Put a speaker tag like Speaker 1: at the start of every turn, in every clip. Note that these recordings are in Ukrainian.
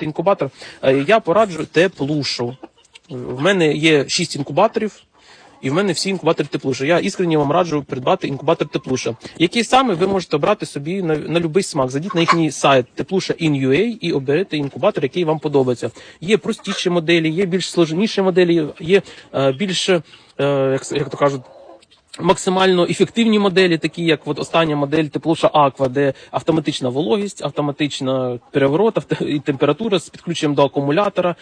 Speaker 1: інкубатор, е, я пораджу теплушу. В мене є 6 інкубаторів. І в мене всі інкубатори теплуша. Я іскренні вам раджу придбати інкубатор теплуша. Який саме ви можете обрати собі на, на будь-який смак. Зайдіть на їхній сайт теплуша in.ua і оберете інкубатор, який вам подобається. Є простіші моделі, є більш сложніші моделі, є е, більш, е, як, як то кажуть, максимально ефективні моделі, такі як от остання модель Теплуша Аква, де автоматична вологість, автоматична переворот авто- і температура з підключенням до акумулятора,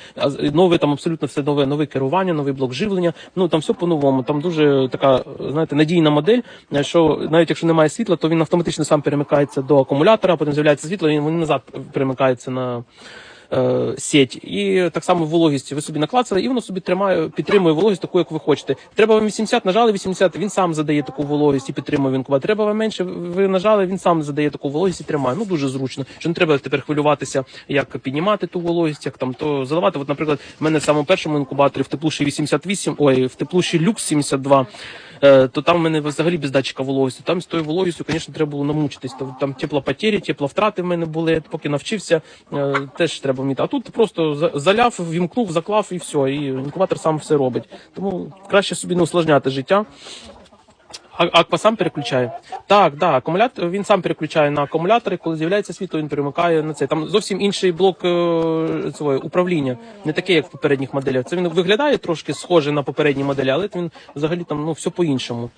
Speaker 1: нове там абсолютно все нове, нове керування, новий блок живлення. Ну там все по-новому. Там дуже така, знаєте, надійна модель, що навіть якщо немає світла, то він автоматично сам перемикається до акумулятора, потім з'являється світло, він він назад перемикається на е, сеть. І так само вологість ви собі наклацали, і воно собі тримає, підтримує вологість таку, як ви хочете. Треба вам 80, нажали 80, він сам задає таку вологість і підтримує в інкубатор. Треба вам менше, ви нажали, він сам задає таку вологість і тримає. Ну дуже зручно. Що не треба тепер хвилюватися, як піднімати ту вологість, як там то заливати. От, наприклад, в мене в самому першому інкубаторі в теплуші 88, ой, в теплуші люкс 72. Е, То там в мене взагалі без датчика вологості. Там з тою вологістю, звісно, треба було намучитись. То Там теплопотері, тепловтрати в мене були, поки навчився, е, теж треба вміти. А тут просто за- заляв, вімкнув, заклав і все. І інкубатор сам все робить. Тому краще собі не усложняти життя. Аква сам переключає? Так, да, акумулятор він сам переключає на акумулятори. Коли з'являється світло, він перемикає на це. Там зовсім інший блок е, цього управління, не такий, як в попередніх моделях. Це він виглядає трошки схоже на попередні моделі, але він взагалі там ну все по-іншому.